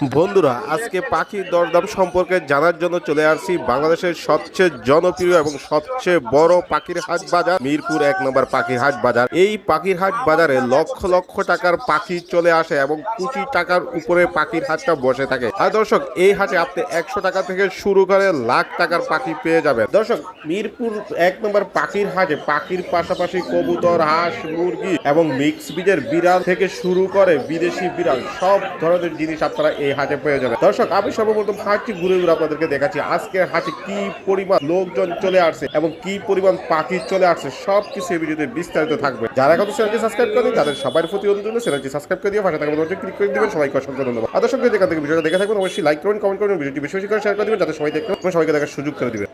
বন্ধুরা, আজকে পাখির দরদাম সম্পর্কে জানার জন্য চলে আসছি বাংলাদেশের সবচেয়ে জনপ্রিয় এবং সবচেয়ে বড় পাখির হাট বাজার, মিরপুর এক নম্বর পাখির হাট বাজার। এই পাখির হাট বাজারে লক্ষ লক্ষ টাকার পাখি চলে আসে এবং কোটি টাকার উপরে পাখির হাটটা বসে থাকে। আর দর্শক, এই হাটে আপনি একশো টাকা থেকে শুরু করে লাখ টাকার পাখি পেয়ে যাবেন। দর্শক, মিরপুর এক নম্বর পাখির হাটে পাখির পাশাপাশি কবুতর, হাঁস, মুরগি এবং মিক্স বীজের বিড়াল থেকে শুরু করে বিদেশি বিড়াল, সব ধরনের জিনিস আপনারা এই হাটে পেয়ে যাবেন দর্শক, আমি সর্বপ্রথম হাটটি ঘুরে ঘুরে আপনাদেরকে দেখাচ্ছি। আজকে হাটে কি পরিমাণ লোকজন চলে আসছে এবং কি পরিমাণ পাখি চলে আসছে সব কিছু এই ভিডিওতে বিস্তারিত থাকবে। যারা কত চ্যানেলটি সাবস্ক্রাইব করেন, তাদের সবার প্রতি অনুরোধ চ্যানেলটি সাবস্ক্রাইব করে দিয়ে পাশে থাকা বন্ধু ক্লিক করে দিবেন, সবাইকে অসংখ্য ধন্যবাদ। আর দর্শক যদি এখান থেকে ভিডিওটা দেখে থাকবেন অবশ্যই লাইক করুন, কমেন্ট করুন, ভিডিওটি বেশি বেশি করে শেয়ার করে দিবেন, যাতে সবাই দেখতে সবাইকে দেখার সুযোগ করে দিবেন।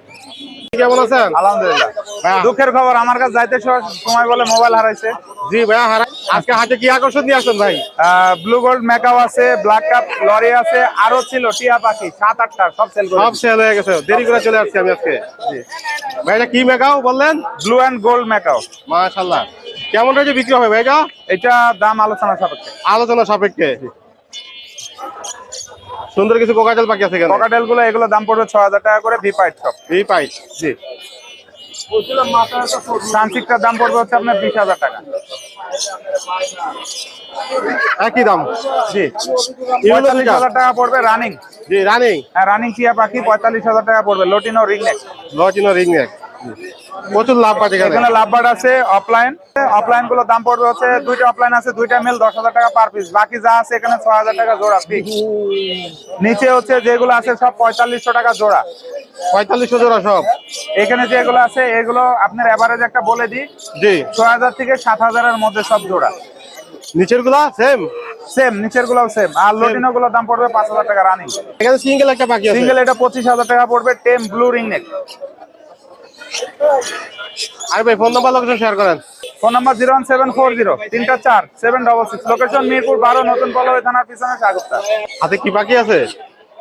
কেমন আছেন? আলহামদুলিল্লাহ। দুঃখের খবর আমার কাছে যাইতে সময় বলে মোবাইল হারাইছে। জি ভাইয়া হারা আজকে হাটে কি আকর্ষণ নিয়ে আসছেন ভাই? ব্লু গোল্ড মেকাও আছে ব্ল্যাক কাপ লরি আছে আরও ছিল টিয়া পাখি সাত আটটা সব সেল সব সেল হয়ে গেছে। দেরি করে চলে আসছি আমি আজকে। ভাই এটা কি মেকাও বললেন? ব্লু অ্যান্ড গোল্ড কেমন রেটে বিক্রি হবে ভাই এটা? এটা দাম আলোচনা সাপেক্ষে। আলোচনা সাপেক্ষে। সুন্দর কিছু কোকাটেল পাখি আছে কেন ককাটেলগুলো এগুলো দাম পড়বে ছয় হাজার টাকা করে ভি পাইট সব পাই জি। সানসিকটার দাম পড়বে হচ্ছে আপনার বিশ হাজার টাকা। একই দাম? জি। এগুলো পঁয়তাল্লিশ দুইটা? হাজার টাকা পড়বে রানিং জি রানিং হ্যাঁ রানিং টিয়া পাখি পঁয়তাল্লিশ হাজার টাকা পড়বে lutino ringneck lutino ringneck প্রচুর লাভ পাচ্ছে এখানে। এখানে লাভবার্ড আছে অফলাইন অফলাইনগুলো দাম পড়বে হচ্ছে দুইটা অফলাইন আছে দুইটা মেল দশ হাজার টাকা পার পিস বাকি যা আছে এখানে ছয় হাজার টাকা জোড়া fix। নিচে হচ্ছে যেগুলো আছে সব পঁয়তাল্লিশশো টাকা জোড়া। পঁয়তাল্লিশশো জোড়া সব। এখানে যেগুলো আছে এগুলো আপনার এভারেজ একটা বলে দিই। জি। ছয় হাজার থেকে সাত হাজারের মধ্যে সব জোড়া। নিচেরগুলা সেম সেম নিচেরগুলো সেম আর লোটিনো গুলো দাম পড়বে পাঁচ হাজার টাকা রানিং এখানে সিঙ্গেল একটা আছে। সিঙ্গেল এটা পঁচিশ হাজার টাকা পড়বে টেম ব্লু রিং নেক আরে ভাই ফোন নাম্বার লোকেশন শেয়ার করেন। Phone number zero one seven four zero তিনটা চার seven double six location Mirpur বারো নতুন পল্লবী থানার পিছনে সাগরতা হাতে কি পাখি আছে?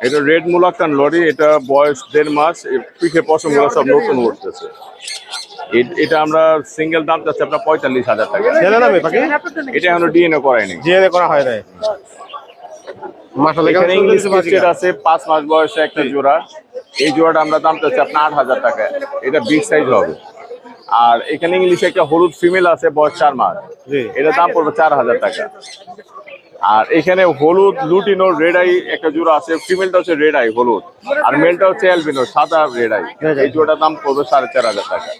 এটা রেড মুলাক্কান লরি এটা বয়স দেড় মাস পিঠে পশমগুলো সব নতুন উঠতেছে। এটা আমরা সিঙ্গেল দাম চাচ্ছি আপনার পঁয়তাল্লিশ হাজার টাকা। এটা এখনও ডিএনএ করায়নি। জিএনএ করা হয় নাই। মাশাআল্লাহ এখানে এখানে ইংলিশ সুন্দর আছে পাঁচ মাস বয়সে একটা জোড়া। এই জোড়াটা আমরা দাম চাচ্ছি আপনার আট হাজার টাকা এটা বিগ সাইজ হবে। আর এখানে ইংলিশে একটা হলুদ ফিমেল আছে বয়স চার মাস। এটা দাম পড়বে চার হাজার টাকা। আর এখানে হলুদ লুটিনো রেড আই একটা জোড়া আছে। ফিমেলটা হচ্ছে রেড আই হলুদ। আর মেলটা হচ্ছে অ্যালবিনো সাদা রেড আই এই জোড়ার দাম পড়বে সাড়ে চার হাজার টাকা।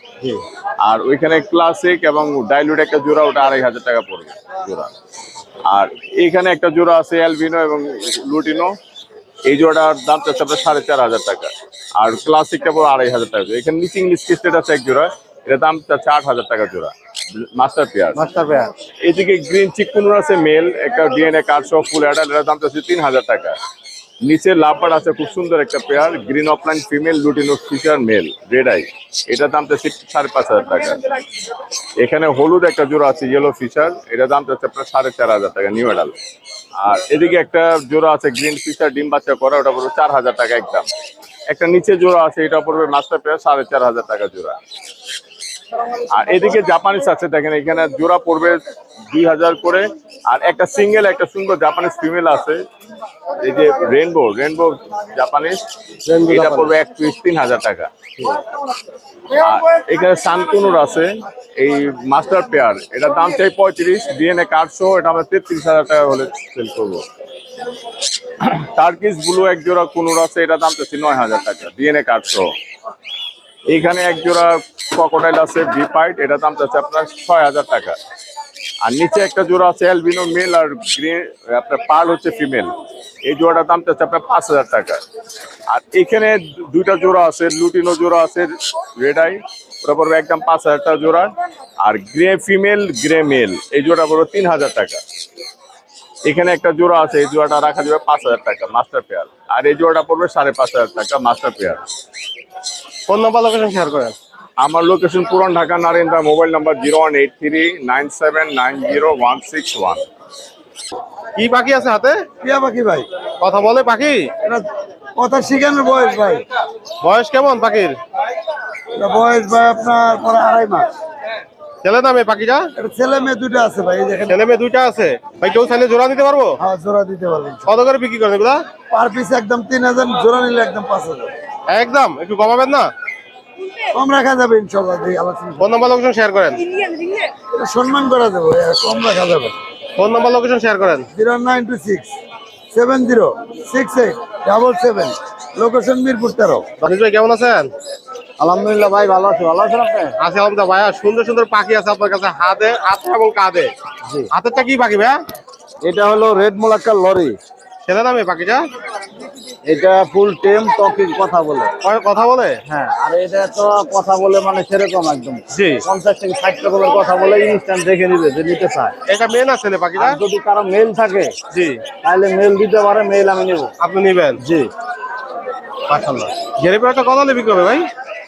আর ওইখানে ক্লাসিক এবং ডাইলুট একটা জোড়া ওটা আড়াই হাজার টাকা পড়বে জোড়া। আর এখানে একটা জোড়া আছে অ্যালবিনো এবং লুটিনো এই জোড়াটার দাম চাচ্ছে আপনার সাড়ে চার হাজার টাকা। আর ক্লাসিকটা পুরো আড়াই হাজার টাকা। এখানে নিচে ইংলিশ কিস্টেড আছে এক জোড়া। এটা দাম চাচ্ছে আট হাজার টাকা জোড়া। মাস্টার পেয়ার মাস্টার পেয়ার এদিকে গ্রিন চিকুনুর আছে মেল একটা ডিএনএ কার্ড সহ ফুল অ্যাডাল এটার দাম চাচ্ছে তিন হাজার টাকা। নিচে লাভবার আছে খুব সুন্দর একটা pair green opaline female lutino Fischer male red eye এটার দাম চাচ্ছে সাড়ে পাঁচ হাজার টাকা। এখানে হলুদ একটা জোড়া আছে ইয়েলো ফিচার এটা দাম চাচ্ছে আপনার সাড়ে চার হাজার টাকা নিউ অ্যাডাল আর এদিকে একটা জোড়া আছে গ্রিন ফিচার ডিম বাচ্চা করা, ওটা পড়বে চার হাজার টাকা একদম। একটা নিচে জোড়া আছে, এটা পড়বে মাস্টার পেয়ার সাড়ে চার হাজার টাকা জোড়া। আর এদিকে জাপানিজ আছে দেখেন এখানে জোড়া পড়বে দুই হাজার করে। আর একটা সিঙ্গেল একটা সুন্দর জাপানিজ ফিমেল আছে। এই যে রেনবো রেনবো জাপানিজ এটা পড়বে এক পিস তিন হাজার টাকা। এখানে সানকুনুর আছে এই মাস্টার পেয়ার এটার দাম চাই পঁয়ত্রিশ ডিএনএ কার্ড সহ এটা আমরা তেত্রিশ হাজার টাকা হলে সেল করব। টার্কিস ব্লু এক জোড়া কুনুর আছে এটা দাম চাচ্ছি নয় হাজার টাকা ডিএনএ কার্ড সহ। এইখানে এক জোড়া ক্রকোডাইল আছে ভি পাইট এটা দাম চাচ্ছে আপনার ছয় হাজার টাকা। আর নিচে একটা জোড়া আছে অ্যালবিনো মেল আর গ্রে আপনার পার্ল হচ্ছে ফিমেল এই জোড়াটার দাম চাচ্ছে আপনার পাঁচ হাজার টাকা। আর এখানে দুইটা জোড়া আছে লুটিনো জোড়া আছে রেড আই ওটা পড়বে একদম পাঁচ হাজার টাকা জোড়া। আর গ্রে ফিমেল গ্রে মেল এই জোড়া পড়বে তিন হাজার টাকা। এখানে একটা জোড়া আছে, এই জোড়াটা রাখা যাবে পাঁচ হাজার টাকা মাস্টার পেয়ার আর এই জোড়াটা পড়বে সাড়ে পাঁচ হাজার টাকা master pair phone number location share করেন। আমার location Puran Dhaka Narinda mobile number zero one eight three nine seven nine zero one six one কি পাখি আছে হাতে? টিয়া পাখি ভাই। কথা বলে পাখি? এটা কথা শিখানোর বয়স ভাই। বয়স কেমন পাখির? এটা বয়স ভাই আপনার পরে আড়াই মাস। ছেলে না মেয়ে পাখিটা? এটা ছেলে মেয়ে দুটো আছে ভাই এই দেখেন। ছেলে মেয়ে দুইটা আছে। ভাই কেউ চাইলে জোড়া নিতে পারব? হ্যাঁ জোড়া দিতে পারবেন। কত করে বিক্রি করেন এগুলা? পার পিস একদম তিন হাজার জোড়া নিলে একদম পাঁচ হাজার। একদম একটু কমাবেন না? কম রাখা যাবে ইনশাল্লাহ ফোন নাম্বার লোকেশন শেয়ার করেন। সম্মান করা যাবে কম রাখা যাবে। ফোন নাম্বার লোকেশন শেয়ার করেন। Zero nine two six seven zero six eight double seven. Location Mirpur তেরো। ভাই কেমন আছেন? আলহামদুলিল্লাহ ভাই ভালো আছি। ভালো আছেন আপনি? আছে আলহামদুলিল্লাহ ভাইয়া। সুন্দর সুন্দর পাখি আছে আপনার কাছে হাতে হাতে এবং কাঁধে। হাতেরটা কি পাখি ভাইয়া? এটা হলো রেড মোলাক্কার লরি। ছেলে না মেয়ে পাখিটা? এটা ফুল টেম টকিং কথা বলে। কথা বলে? হ্যাঁ আর এটা তো কথা বলে মানে সেরকম একদম। জি। পঞ্চাশ থেকে ষাট রকমের কথা বলে ইনস্ট্যান্ট দেখে নিবে যে নিতে চায়। এটা না ছেলে পাখিটা? যদি কারও মেল থাকে জি। তাহলে মেল দিতে পারে মেল আমি নেব। আপনি নিবেন? জি। মাশাআল্লাহ। গেরে পেয়ারটা কত হলে বিক্রি হবে ভাই।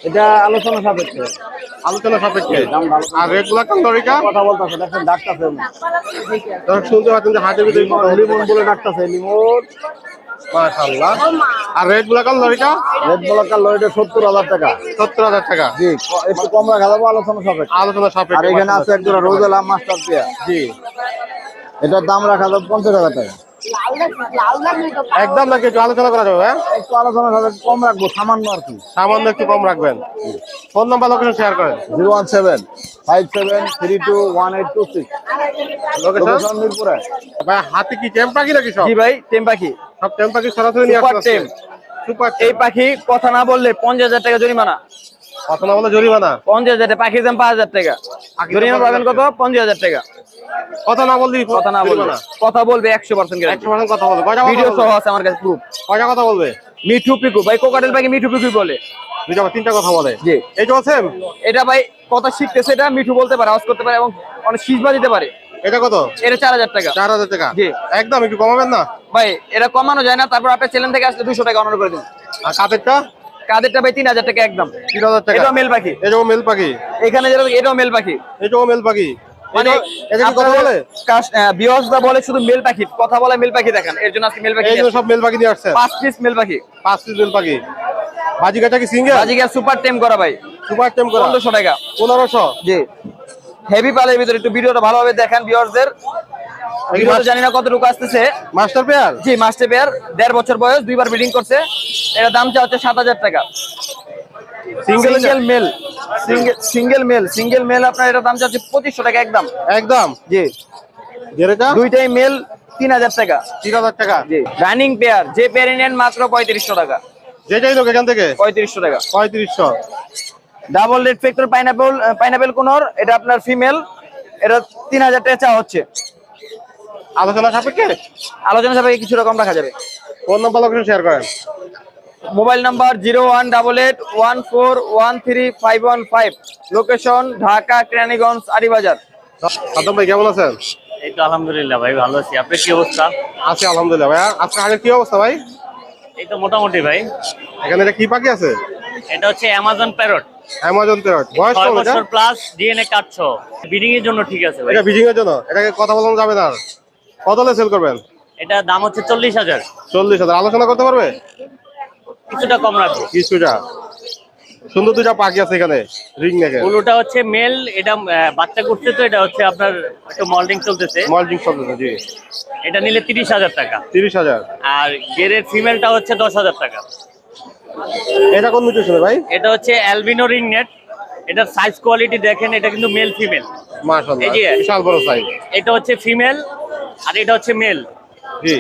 এটা আলোচনা সাপেক্ষে। আলোচনা সাপেক্ষে। আর রেগুলার কান্দরিকা কথা বলতেছে দেখেন ডাক্তারছে দর্শক শুনতে পাচ্ছেন যে হাতের ভিতরে লিমন বলে লিমন। মাশাআল্লাহ। আর রেড লরিটা সত্তর হাজার টাকা। সত্তর হাজার টাকা। জি একটু কম রাখা যাব আলোচনা সাপেক্ষে। আলোচনা আর সাপেক্ষে এখানে আছে একজোড়া রোজেলা মাস্টার জি। এটার দাম রাখা যাবে পঞ্চাশ হাজার টাকা। একদম নাকি একটু আলোচনা করা যাবে হ্যাঁ? একটু আলোচনা কম রাখব সামান্য আর কি। সামান্য একটু কম রাখবেন। ফোন নাম্বার লোকেশন শেয়ার করেন। Zero one seven five seven three two one eight two six. Location মিরপুরে। ভাই হাতে কি টেম পাখি নাকি সব? জি ভাই টেম পাখি। সব টেম পাখি সরাসরি নিয়ে আসছে সুপার এই পাখি কথা না বললে পঞ্চাশ হাজার টাকা জরিমানা। কথা না বলে জরিমানা? পঞ্চাশ হাজার টাকা পাখির দাম পাঁচ হাজার টাকা। জরিমানা পাবেন কত? পঞ্চাশ হাজার টাকা। কথা না বললি কথা না বলবে। কথা বলবে একশো পার্সেন্ট একশো পার্সেন্ট কথা বলবে। কয়টা ভিডিও সহ আছে আমার কাছে প্রুফ কয়টা কথা বলবে? মিঠু পিকু। ভাই কোকাটেল পাখি মিঠু পিকু বলে। দুইটা তিনটা কথা বলে। জি। এইটা সেম এটা ভাই কথা শিখতেছে এটা মিঠু বলতে পারে আওয়াজ করতে পারে এবং অনেক শীষবা দিতে পারে। এটা কত? এটা চার হাজার টাকা। চার হাজার টাকা? জি। একদম একটু কমাবেন না? ভাই এটা কমানো যায় না তারপর আপনার চ্যানেল থেকে আসলে দুশো টাকা অনার করে দিন। আর কাপেরটা কাদেরটা ভাই তিন হাজার টাকা একদম। তিন হাজার টাকা। এটাও মেল পাখি। এই যে মেল পাখি। এখানে যেটা এটাও মেল পাখি। এই যে মেল পাখি। মানে কথা বলে? বিহসদা বলে শুধু মেল পাখি কথা বলে মেল পাখি দেখেন। এর জন্য আজকে মেল পাখি সব মেল পাখি আসছে। পাঁচ পিস মেল পাখি পাঁচ পিস মেল পাখি কি সিঙ্গেল সুপার টেম করা ভাই। সুপার টেম করা। টাকা। জি। হেভি পালের ভিতরে একটু ভিডিওটা ভালোভাবে দেখেন ভিউয়ারদের ভিডিওটা জানি না কতটুকু আসতেছে। মাস্টার পেয়ার জি মাস্টার পেয়ার দেড় বছর বয়স দুইবার ব্রিডিং করছে। এটা দাম চা হচ্ছে সাত হাজার টাকা। Single male single male single male আপনার এটা দাম চা হচ্ছে পঁচিশশো টাকা একদম। একদম? জি। দুইটাই মেল তিন হাজার টাকা। তিন হাজার টাকা? জি। রানিং পেয়ার যে পেয়ার নেন মাত্র পঁয়ত্রিশশো টাকা। যেটাই লোক এখান থেকে? পঁয়ত্রিশশো টাকা। পঁয়ত্রিশশো। Double red factor pineapple pineapple conure এটা আপনার ফিমেল এটা তিন হাজার টাকা চা হচ্ছে। আলোচনা সাপেক্ষে? আলোচনা সাপেক্ষে কিছু রকম রাখা যাবে। ফোন নাম্বার লোকেশন শেয়ার করেন। Mobile number zero one double eight one four one three five one five. Location Dhaka Keraniganj Aribazar. Saddam ভাই কেমন আছেন? এই তো আলহামদুলিল্লাহ ভাই ভালো আছি। আপনার কি অবস্থা? আছি আলহামদুলিল্লাহ ভাই আজকে আগের কি অবস্থা ভাই? এই তো মোটামুটি ভাই। এখানে এটা কি পাখি আছে? এটা হচ্ছে অ্যামাজন প্যারট অ্যামাজন পেয়ার বয়স কত এটা? বছর প্লাস ডিএনএ কাটছ বিডিং এর জন্য ঠিক আছে ভাই। এটা বিজিং এর জন্য এটাকে কথা বলানো যাবে না কত হলে সেল করবেন? এটা দাম হচ্ছে চল্লিশ হাজার। চল্লিশ হাজার। আলোচনা করতে পারবে? কিছুটা কম রাখব। কিছুটা। সুন্দর দুটা পাখি আছে এখানে রিং নেকে উলুটা হচ্ছে মেল এটা বাচ্চা করছে তো এটা হচ্ছে আপনার একটু মল্ডিং চলতেছে। মল্টিং চলতেছে জি। এটা নিলে তিরিশ হাজার টাকা। তিরিশ হাজার। আর গেরের ফিমেলটা হচ্ছে দশ হাজার টাকা। এটা কোন মিউটেশন ভাই? এটা হচ্ছে অ্যালবিনো রিং নেট এটার সাইজ কোয়ালিটি দেখেন এটা কিন্তু মেল ফিমেল মাশাআল্লাহ বিশাল বড় সাইজ এটা হচ্ছে ফিমেল আর এটা হচ্ছে মেল জি।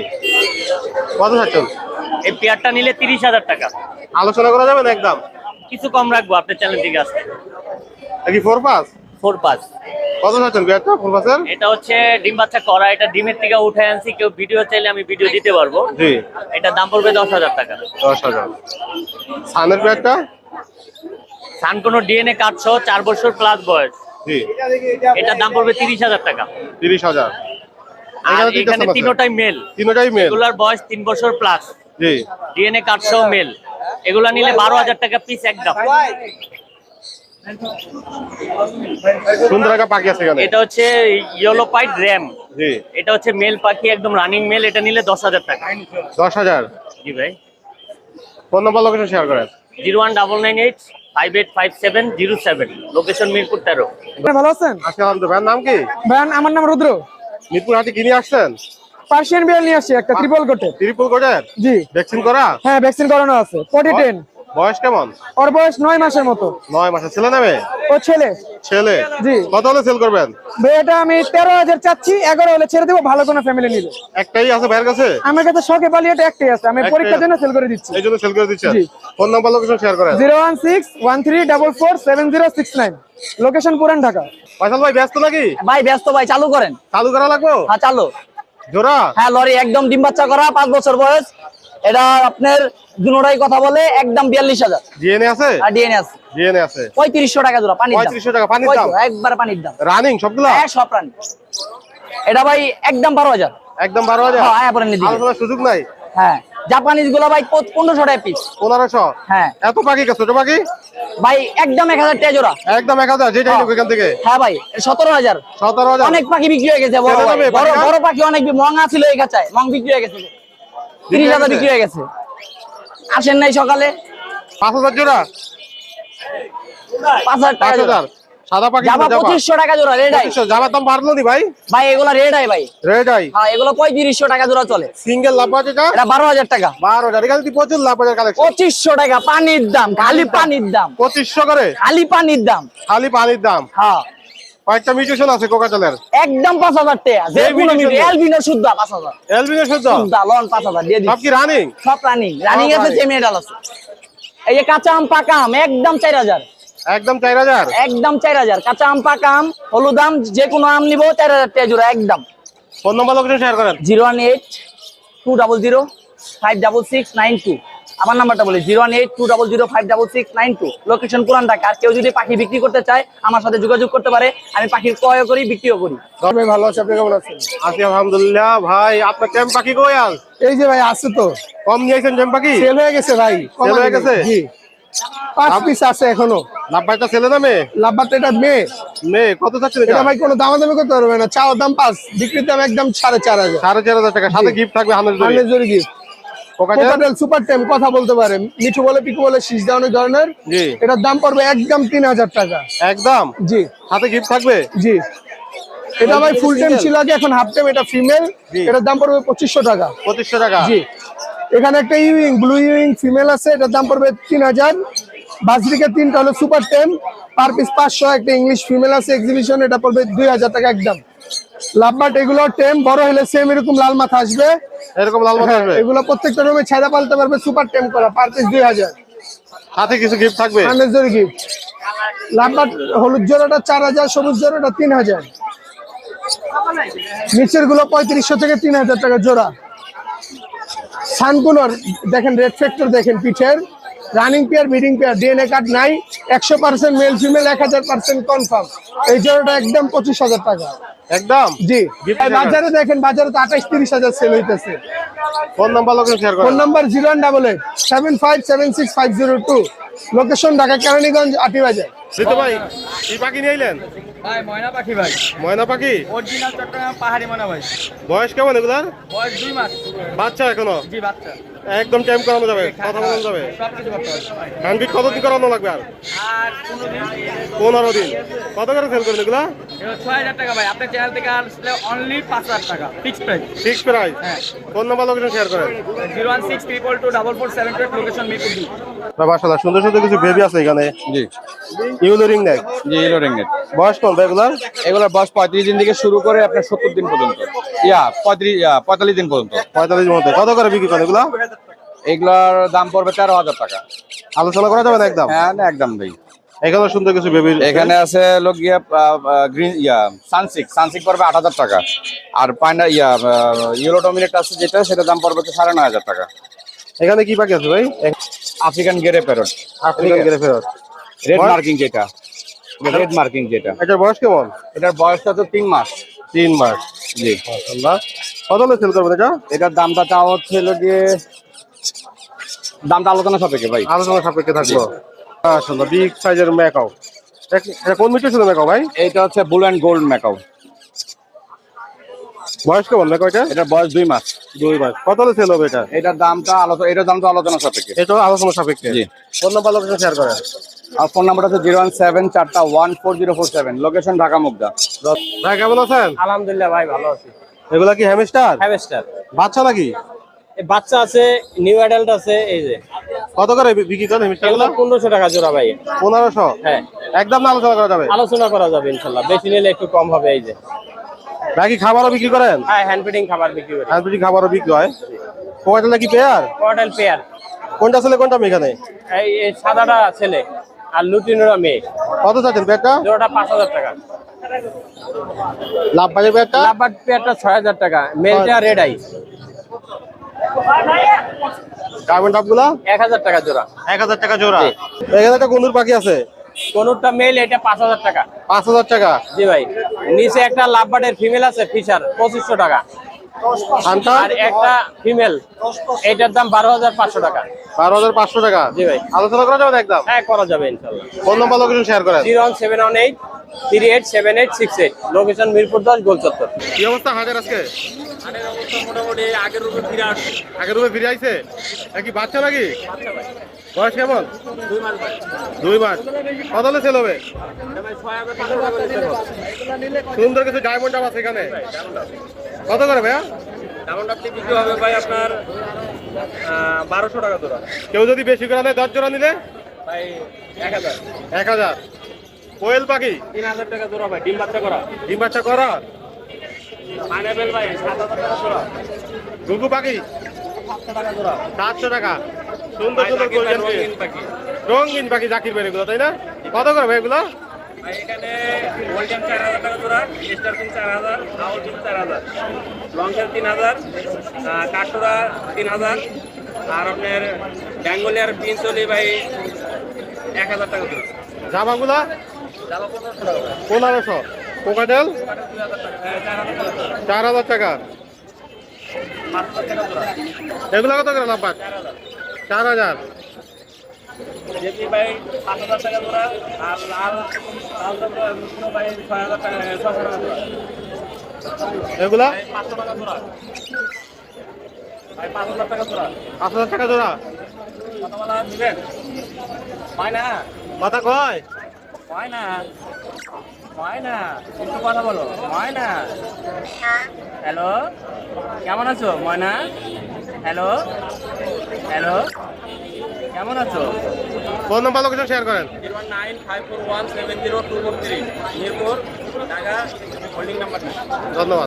কত চাচ্ছেন? এই পেয়ারটা নিলে তিরিশ হাজার টাকা। আলোচনা করা যাবে না একদম? কিছু কম রাখব আপনার চ্যানেল থেকে আসতে। কি ফোর পাস ফোর পাস কত চাচ্ছেন বিয়ারটা ফোর পাসের এটা হচ্ছে ডিম বাচ্চা করা এটা ডিমের থেকে উঠে আনছি কেউ ভিডিও চাইলে আমি ভিডিও দিতে পারব। জি। এটা দাম পড়বে দশ হাজার টাকা। দশ হাজার। সানের সান কোনো ডিএনএ কাটছো চার বছর প্লাস বয়স। জি। এটার দাম পড়বে তিরিশ হাজার টাকা। তিরিশ হাজার। এখানে। তিনোটাই মেল তিনটাই মেল এগুলার বয়স তিন বছর প্লাস জি। ডিএনএ কাটছো মেল এগুলা নিলে বারো হাজার টাকা পিস একদম। সুন্দর একটা পাখি আছে এখানে। এটা হচ্ছে ইয়েলো পাইট র্যাম জি। এটা হচ্ছে মেল পাখি একদম রানিং মেল এটা নিলে দশ হাজার টাকা। দশ হাজার? জি ভাই। ফোন নাম্বার লোকেশন শেয়ার করেন। Zero one double nine eight five eight five seven zero seven. Location Mirpur তেরো। ভালো আছেন? আজকে ভাইয়ের নাম কি? ভাইয়ান আমার নাম রুদ্র। মিরপুর হাটে কিনে আসছেন? পার্সিয়ান বিড়াল নিয়ে আসছি একটা ট্রিপল কোটে কোটের জি। ভ্যাকসিন করা? হ্যাঁ ভ্যাকসিন করানো আছে বয়স কেমন? ওর বয়স নয় মাসের মতো। নয় মাসের। ছেলে ও ছেলে। ছেলে। জি। কত হলে সেল করবেন? এটা আমি তেরো হাজার চাচ্ছি এগারো হলে ছেড়ে দেবো ভালো কোনো ফ্যামিলি নিলে একটাই আছে ভাইয়ের কাছে? আমার কাছে শখে পালি এটা একটাই আছে আমি পরীক্ষার জন্য সেল করে দিচ্ছি। এই জন্য সেল করে দিচ্ছেন? জি। ফোন নাম্বার লোকেশন শেয়ার করেন। Zero one six one three double four seven zero six nine. Location Puran Dhaka. Faisal ভাই ব্যস্ত নাকি? ভাই ব্যস্ত ভাই চালু করেন। চালু করা লাগবো? হ্যাঁ চালু। জোড়া? হ্যাঁ লরি একদম ডিম বাচ্চা করা পাঁচ বছর বয়স। এটা আপনার দুনোটাই কথা বলে একদম বিয়াল্লিশ হাজার। জিএনএ আছে? আর ডিএনএ আছে। ডিএনএ আছে। পঁয়ত্রিশশো টাকা জোড়া পানির দাম। 3500 টাকা, পানির দাম? একবার পানির দাম। রানিং সবগুলো? হ্যাঁ সব রানিং এটা ভাই একদম বারো হাজার। একদম বারো হাজার? হ্যাঁ, সুযোগ নাই? হ্যাঁ। জাপানিজগুলো ভাই পনেরোশো টাকা পিস পনেরোশো? হ্যাঁ। এত পাখি ছোট পাখি? ভাই একদম এক হাজার টাকা জোড়া একদম এক হাজার যেটাই লোক এখান থেকে। হ্যাঁ ভাই সতেরো হাজার। সতেরো হাজার। অনেক পাখি বিক্রি হয়ে গেছে বড় পাখি অনেক মহঙ্গা ছিল এই কাছায় মং বিক্রি হয়ে গেছে। তিরিশ হাজার বিক্রি হয়ে গেছে। আসেন নাই সকালে। পাঁচ হাজার জোড়া? পাঁচ হাজার পাঁচ টাকা জোড়া সাদা পাখি জামা জামা পঁচিশশো টাকা জোড়া পঁচিশশো জামার দাম বাড়লো নি ভাই? ভাই এগুলো রেডাই ভাই। রেড আই হ্যাঁ এগুলো পঁয়ত্রিশশো টাকা জোড়া চলে। সিঙ্গেল লাভ আছে এটা? এটা বারো হাজার টাকা। বারো হাজার এখানে তুই প্রচুর লাভ হাজার কালেকশন পঁচিশশো টাকা পানির দাম খালি পানির দাম। পঁচিশশো করে? খালি পানির দাম। খালি পানির দাম? হ্যাঁ। কয়েকটা মিউটেশন আছে কোকাটেলের একদম পাঁচ হাজার টাকা। যে কোনো বিদেশে এলবিনো শুদ্ধ পাঁচ হাজার। এলবিনের শুদ্ধ শুদ্ধ লন পাঁচ হাজার দিয়ে সব কি রানিং সব রানিং রানিং আছে running। সেমিডাল আছে। এই কাঁচা আম পাকা আম একদম চার হাজার। একদম চার হাজার? একদম চার হাজার। কাঁচা আম পাকা আম হলুদ আম যে কোনো আম নিবো চার হাজার টাকা জোড়া একদম। ফোন নম্বর লোকেশন শেয়ার করেন। Zero one eight two double zero five double six nine two. আমার নাম্বারটা বলি zero one eight two double zero five double six nine two. Location Puran Dhaka. আর কেউ যদি পাখি বিক্রি করতে চায় আমার সাথে যোগাযোগ করতে পারে। আমি পাখির ক্রয় করি বিক্রিও করি। ভাই ভালো আছে আপনি কেমন আছেন? আছি আলহামদুলিল্লাহ ভাই আপনার টেম পাখি কই আল এই যে ভাই আছে তো। কম নিয়েছেন টেম পাখি? সেল হয়ে গেছে ভাই Sell হয়ে গেছে? জি। পিস আছে এখনও। লাভবারটা ছেলে না মেয়ে? লাভবারটা এটা মেয়ে। মেয়ে কত চাচ্ছেন এটা? ভাই কোনো দামাদামি করতে পারবে না। চাওয়ার দাম পাঁচ বিক্রির দাম একদম সাড়ে চার হাজার। সাড়ে চার হাজার টাকা। সাথে গিফট থাকবে হান্ড্রেড জরি। গিফট সুপার টেম কথা বলতে পারে মিঠু বলে পিকু বলে শীষ ধরনের। এটার দাম পড়বে একদম তিন হাজার টাকা। একদম? জি। সাথে গিফট থাকবে? জি। এটা ভাই ফুল টাইম ছিল আগে এখন হাফ টাইম এটা ফিমেল এটার দাম পড়বে পঁচিশশো টাকা। পঁচিশশো টাকা। জি। এখানে একটা ইউইং ব্লু ইউইং ফিমেল আছে এটার দাম পড়বে তিন হাজার। বাজরিকে তিনটা হলো সুপার টেম পার পিস পাঁচশো একটা ইংলিশ ফিমেল আছে এক্সিবিশন এটা পড়বে দুই হাজার টাকা একদম। লাভবাট এগুলো টেম বড় হলে সেম এরকম লাল মাথা আসবে। এরকম লাল মাথা আসবে? এগুলো প্রত্যেকটা রুমে ছেড়া পালতে পারবে সুপার টেম করা পার পিস দুই হাজার। সাথে কিছু গিফট থাকবে? হান্ড্রেড জোর গিফট লাভবাট হলুদ জোড়াটা চার হাজার সবুজ জোড়াটা তিন হাজার। নিচেরগুলো পঁয়ত্রিশশো থেকে তিন হাজার টাকা জোড়া। সানকুলর দেখেন রেড ফ্যাক্টর দেখেন পিঠের। Running pair breeding pair DNA card নাই। একশো পার্সেন্ট মেল ফিমেল এক হাজার পার্সেন্ট কনফার্ম এই জোড়াটা একদম পঁচিশ হাজার টাকা। একদম? জি। বাজারে দেখেন বাজারে তো আঠাশ তিরিশ হাজার সেল হইতেছে। Phone number location share phone number zero one double eight seven five seven six five zero two location Dhaka Keraniganj Atibazar Ritu ভাই কি পাখি নিয়ে ভাই ময়না পাখি ভাই। ময়না পাখি? অরিজিনাল চট্টগ্রাম পাহাড়ি ময়না ভাই। বয়স কেমন এগুলার? বয়স দুই মাস। বাচ্চা এখনও? জি বাচ্চা। একদম টাইম করানো যাবে কথা বলানো যাবে। হ্যান্ডবিট কতদিন করানো লাগবে আর? দিন পনেরো দিন। কত করে সেল করেন এগুলা? ছয় হাজার টাকা ভাই। আপনার চ্যানেল থেকে আসলে অনলি পাঁচ হাজার টাকা ফিক্স প্রাইস ফিক্স প্রাইস হ্যাঁ। ফোন নাম্বার লোকেশন শেয়ার করেন। Zero one six triple two double four seven two location Mirpur মাশাআল্লাহ সুন্দর সুন্দর কিছু বেবি আছে এখানে। জি। ইউলো রিং নেক জি ইলো রিঙ্গেট বয়স কোন এগুলার? এগুলোর বয়স পঁয়ত্রিশ দিন থেকে শুরু করে আপনার সত্তর দিন পর্যন্ত। ইয়া পঁয়ত্রিশ ইয়া, পঁয়তাল্লিশ দিন পর্যন্ত। পঁয়তাল্লিশ মধ্যে। কত করে বিক্রি করেন এগুলা? এগুলোর দাম পড়বে তেরো হাজার টাকা। আলোচনা করা যাবে না একদম? হ্যাঁ না, একদম ভাই। এখানে সুন্দর কিছু বেবি এখানে আছে লোক গিয়া গ্রিন ইয়া সানসিক সানসিক পড়বে আট হাজার টাকা। আর পাইনা ইয়া ইউরো ডমিনেট আছে যেটা সেটার দাম পড়বে সাড়ে নয় হাজার টাকা। এখানে কি পাখি আছে ভাই? আফ্রিকান গেরে প্যারট আফ্রিকান গেলে ফেরত রেড মার্কিং যেটা। রেড মার্কিং যেটা। এটার বয়স কেমন? এটার বয়সটা তো তিন মাস। তিন মাস। জি। কত সেল করবেন এটা? এটার দামটা তাও হচ্ছে গিয়ে দামটা আলোচনা সাপেক্ষে ভাই। আলোচনা সাপেক্ষে থাকব। মাশাআল্লাহ বিগ সাইজের ম্যাকাও। কোন মিটার ছিল ম্যাকাও ভাই? এইটা হচ্ছে ব্লু অ্যান্ড গোল্ড ম্যাকাও। বয়স কেমন কয়টা এটার বয়স দুই মাস। দুই মাস। কত হলে সেল হবে এটা? এটার দামটা আলোচনা এটার দামটা আলোচনা সাপেক্ষে। এটাও আলোচনা সাপেক্ষে। জি। ফোন নাম্বার লোকেশন শেয়ার করেন। আর ফোন নাম্বারটা হচ্ছে জিরো ওয়ান সেভেন চারটা one four zero four seven. Location Dhaka Mugda. ভাই কেমন আছেন? আলহামদুলিল্লাহ ভাই ভালো আছি। এগুলা কি হ্যামস্টার হ্যাভেস্টার বাচ্চা নাকি? বাচ্চা আছে নিউ অ্যাডাল্ট আছে এই যে। কত করে বিক্রি করেন এগুলো পনেরোশো টাকা জোড়া ভাই। পনেরোশো? হ্যাঁ। একদম আলোচনা করা যাবে? আলোচনা করা যাবে ইনশাল্লাহ। বেশি নিলে একটু কম হবে এই যে। বাকি খাবারও বিক্রি করেন? হ্যাঁ হ্যান্ড ফিডিং খাবার বিক্রি করি। হাইব্রিড খাবারও বিক্রি হয়। কয়টা নাকি পেয়ার? Quartile pair. কোনটা ছেলে কোনটা মেয়ে এখানে? এই সাদাটা ছেলে আর লুটিনোরা মেয়ে। কত চাচ্ছেন পেয়ারটা? জোড়াটা পাঁচ হাজার টাকা। লাভ বাজের পেয়ারটা? লাভবাট পেয়ারটা ছয় হাজার টাকা। মেলটা রেড আই ডায়মন্ড টপগুলো 1000 টাকা জোড়া। 1000 টাকা জোড়া। এখানে একটা গন্ডুর পাখি আছে। কোনটা মেল এটা 5000 টাকা। 5000 টাকা। জি ভাই। নিচে একটা লাভবার্ডের ফিমেল আছে ফিশার 2500 টাকা। আর একটা ফিমেল এটার দাম 12500 টাকা। 12500 টাকা। জি ভাই। আলোচনা করা যাবে একদম? হ্যাঁ করা যাবে ইনশাআল্লাহ ফোন নাম্বার লোকেশন শেয়ার করেন। 01718 three eight seven eight six eight. Location Mirpur দশ গোল চত্বর। কি অবস্থা হাজার আজকে? মোটামুটি আগের রূপে ফিরে আসছে। আগের ফিরে আইছে? নাকি? বাচ্চা নাকি বয়স কেমন? দুই মাস কত সেল হবে? সুন্দর কিছু ডায়মন্ড আছে এখানে। কত করে ভাইয়া? ডায়মন্ডারটি বিক্রি হবে ভাই আপনার বারোশো টাকা জোড়া। কেউ যদি বেশি করে নেয় দশ জোড়া নিলে? ভাই এক হাজার। এক হাজার। কোয়েল পাখি? তিন হাজার টাকা জোড়া ভাই ডিম বাচ্চা করা। ডিম বাচ্চা করা? পাইনাপেল ভাই সাত হাজার টাকা জোড়া। ঘুঘু পাখি? সাতশো টাকা। সুন্দর সুন্দর গোল্ডেন রঙিন পাখি। রঙিন পাখি জাকির ভাই এগুলো তাই না? কত করে ভাই এগুলো? এখানে গোল্ডেন চার হাজার টাকা জোড়া স্টার পিন চার হাজার আউল পিন চার হাজার তিন হাজার তিন হাজার আর আপনার ব্যাঙ্গলিয়ার পিন চলি ভাই এক হাজার টাকা জোড়া। জামাগুলা? জামা পনেরোশো। কোকাটেল? চার হাজার টাকা। পাঁচ হাজার। টাকা জোড়া। এগুলো কত করে লাভবাদ চার হাজার এগুলা? পাঁচ হাজার টাকা জোড়া। মাথা কয়? হয় না হয় না একটু কথা বলো। হয় না হ্যালো? কেমন আছো ময়না? হ্যালো? হ্যালো? কেমন আছো? ফোন নাম্বার লোকেশন শেয়ার করেন। Zero nine five four one seven zero two four three Mirpur Dhaka holding number ধন্যবাদ।